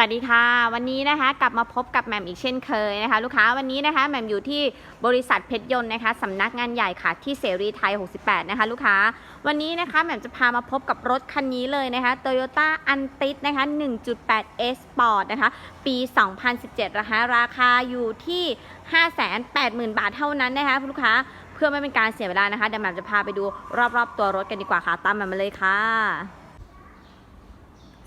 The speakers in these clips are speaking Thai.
สวัสดีค่ะ วันนี้นะคะกลับมาพบกับแหม่มอีกเช่นเคยนะคะ ลูกค้าวันนี้นะคะแหม่มอยู่ที่บริษัทเพชรยนต์นะคะสำนักงานใหญ่ค่ะที่เสรีไทย 68 นะคะ ลูกค้าวันนี้นะคะแหม่มจะพามาพบกับรถคันนี้เลยนะคะ Toyota a n t i นะคะ 1.8 S Sport นะคะ ปี 2017 นะคะราคาอยู่ที่ 580,000 บาทเท่านั้นนะคะลูกค้าเพื่อไม่เป็นการเสียเวลานะคะเดี๋ยวแหม่มจะพาไปดูรอบๆตัวรถกันดีกว่าค่ะ ตามแหม่มมาเลยค่ะ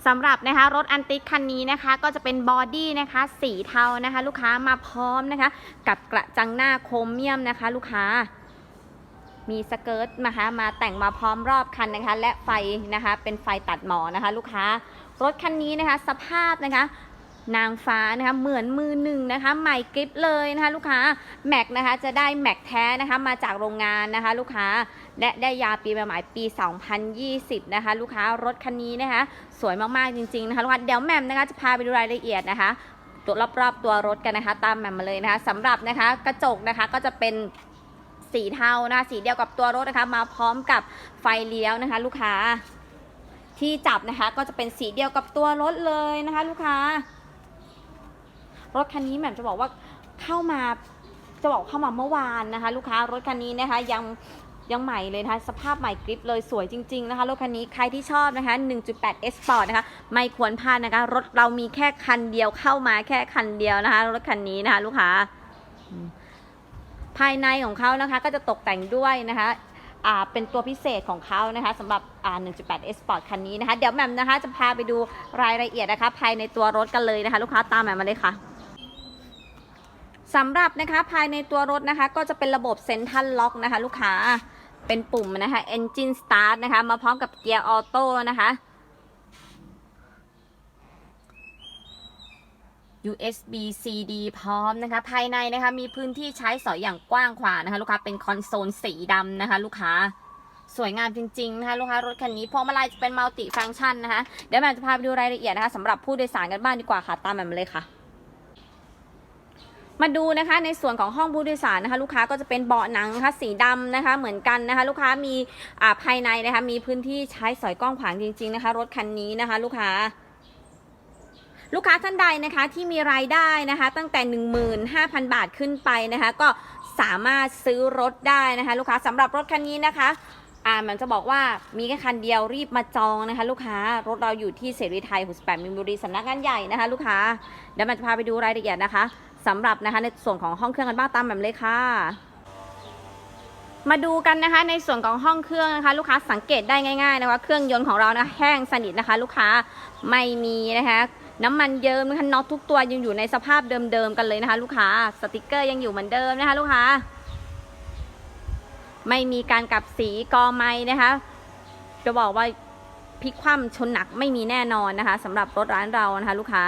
สำหรับนะคะรถอันติกคันนี้นะคะก็จะเป็นบอดี้นะคะสีเทานะคะ ลูกค้ามาพร้อมนะคะ กับกระจังหน้าโครเมียมนะคะ ลูกค้า มีสเกิร์ตนะคะมาแต่งมาพร้อมรอบคันนะคะ และไฟนะคะ เป็นไฟตัดหมอนะคะ ลูกค้ารถคันนี้นะคะ สภาพนะคะ นางฟ้านะคะเหมือนมือหนึ่งนะคะใหม่กริปเลยนะคะลูกค้าแม็กนะคะจะได้แม็กแท้นะคะมาจากโรงงานนะคะลูกค้าและได้ยาปีใหม่ปี 2020 นะคะ ลูกค้ารถคันนี้นะคะสวยมากๆจริงๆนะคะลูกค้าเดี๋ยวแหม่มนะคะจะพาไปดูรายละเอียดนะคะตัวรอบๆตัวรถกันนะคะ ตามแหม่มมาเลยนะคะสำหรับนะคะกระจกนะคะก็จะเป็นสีเทานะคะสีเดียวกับตัวรถนะคะ มาพร้อมกับไฟเลี้ยวนะคะ ลูกค้าที่จับนะคะก็จะเป็นสีเดียวกับตัวรถเลยนะคะ ลูกค้า รถคันนี้แหม่มจะบอกว่าเข้ามาจะบอกเข้ามาเมื่อวานนะคะ ลูกค้ารถคันนี้นะคะยังยังใหม่เลยนะคะสภาพใหม่กริปเลยสวยจริง ๆ นะคะรถคันนี้ใครที่ชอบนะคะ 1.8 S Sport นะคะ ไม่ควรพลาดนะคะ รถเรามีแค่คันเดียวเข้ามาแค่คันเดียวนะคะ รถคันนี้นะคะ ลูกค้า ภายในของเขานะคะ ก็จะตกแต่งด้วยนะคะอ่าเป็นตัวพิเศษของเขานะคะสำหรับอ่า1.8 S Sport คันนี้นะคะ เดี๋ยวแหม่มนะคะ จะพาไปดูรายละเอียดนะคะ ภายในตัวรถกันเลยนะคะ ลูกค้าตามแหม่มมาเลยค่ะ สำหรับนะคะภายในตัวรถนะคะ ก็จะเป็นระบบเซ็นทรัลล็อกนะคะ ลูกค้าเป็นปุ่มนะคะ Engine Start นะคะ มาพร้อมกับเกียร์ออโต้นะคะ USB CD พร้อมนะคะ ภายในนะคะ มีพื้นที่ใช้สอยอย่างกว้างขวางนะคะ ลูกค้าเป็นคอนโซลสีดำนะคะ ลูกค้าสวยงามจริงๆนะคะลูกค้ารถคันนี้พวงมาลัยจะเป็นมัลติฟังก์ชันนะคะ เดี๋ยวแม่จะพาไปดูรายละเอียดนะคะสำหรับผู้โดยสารกันบ้างดีกว่าค่ะ ตามแม่มมาเลยค่ะ มาดูนะคะในส่วนของห้องผู้โดยสารนะคะ ลูกค้าก็จะเป็นเบาะหนังนะคะสีดำนะคะ เหมือนกันนะคะ ลูกค้ามีอ่าภายในนะคะ มีพื้นที่ใช้สอยกว้างขวางจริง ๆนะคะ รถคันนี้นะคะ ลูกค้าลูกค้าท่านใดนะคะที่มีรายได้นะคะ ตั้งแต่ 15,000 บาทขึ้นไปนะคะ ก็สามารถซื้อรถได้นะคะ ลูกค้าสำหรับรถคันนี้นะคะอ่ามันจะบอกว่ามีแค่คันเดียวรีบมาจองนะคะ ลูกค้ารถเราอยู่ที่เสรีไทย68มินบุรีสำนักงานใหญ่นะคะ ลูกค้าเดี๋ยวมันจะพาไปดูรายละเอียดนะคะ สำหรับนะคะในส่วนของห้องเครื่องกันบ้างตามแบบเลยค่ะ มาดูกันนะคะในส่วนของห้องเครื่องนะคะ ลูกค้าสังเกตได้ง่ายๆนะคะเครื่องยนต์ของเรานะแห้งสนิทนะคะ ลูกค้าไม่มีนะคะน้ำมันเยิ้มนะคะน็อตทุกตัวยังอยู่ในสภาพเดิมๆกันเลยนะคะ ลูกค้าสติกเกอร์ยังอยู่เหมือนเดิมนะคะ ลูกค้า ไม่มีการกลับสีกอไม้นะคะ จะบอกว่าพลิกคว่ำชนหนักไม่มีแน่นอนนะคะสำหรับรถร้านเรานะคะ ลูกค้า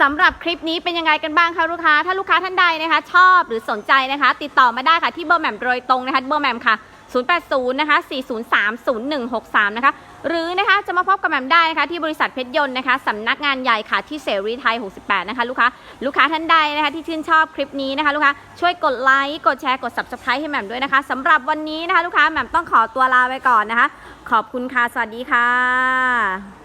สำหรับคลิปนี้เป็นยังไงกันบ้างคะลูกค้า ถ้าลูกค้าท่านใดนะคะ ชอบหรือสนใจนะคะ ติดต่อมาได้ค่ะที่เบอร์แหม่มโดยตรงนะคะเบอร์แหม่มค่ะ 080 นะคะ 403 0163 นะคะ หรือนะคะจะมาพบกับแหม่มได้นะคะที่บริษัทเพชรยนต์นะคะสำนักงานใหญ่ค่ะที่เสรีไทย 68 นะคะลูกค้า ลูกค้าท่านใดนะคะที่ชื่นชอบคลิปนี้นะคะลูกค้าช่วยกดไลค์กดแชร์กด subscribe ให้แหม่มด้วยนะคะสำหรับวันนี้นะคะลูกค้าแหม่มต้องขอตัวลาไปก่อนนะคะ ขอบคุณค่ะ สวัสดีค่ะ